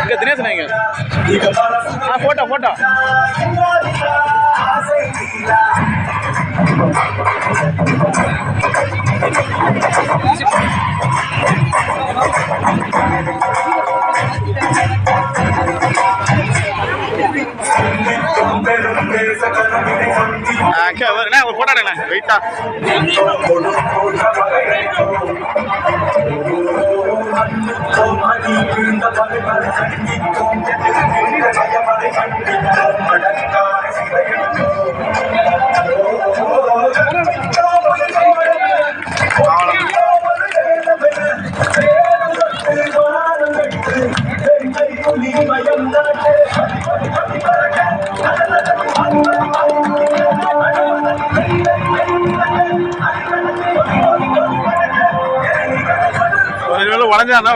இங்க தினேசன் இங்க ஆ போட்டோ போட்டோ ஆ அங்கே வருண்ணே ஒரு போட்டோ வெயிட்டா ஒரு வளைஞ்சானா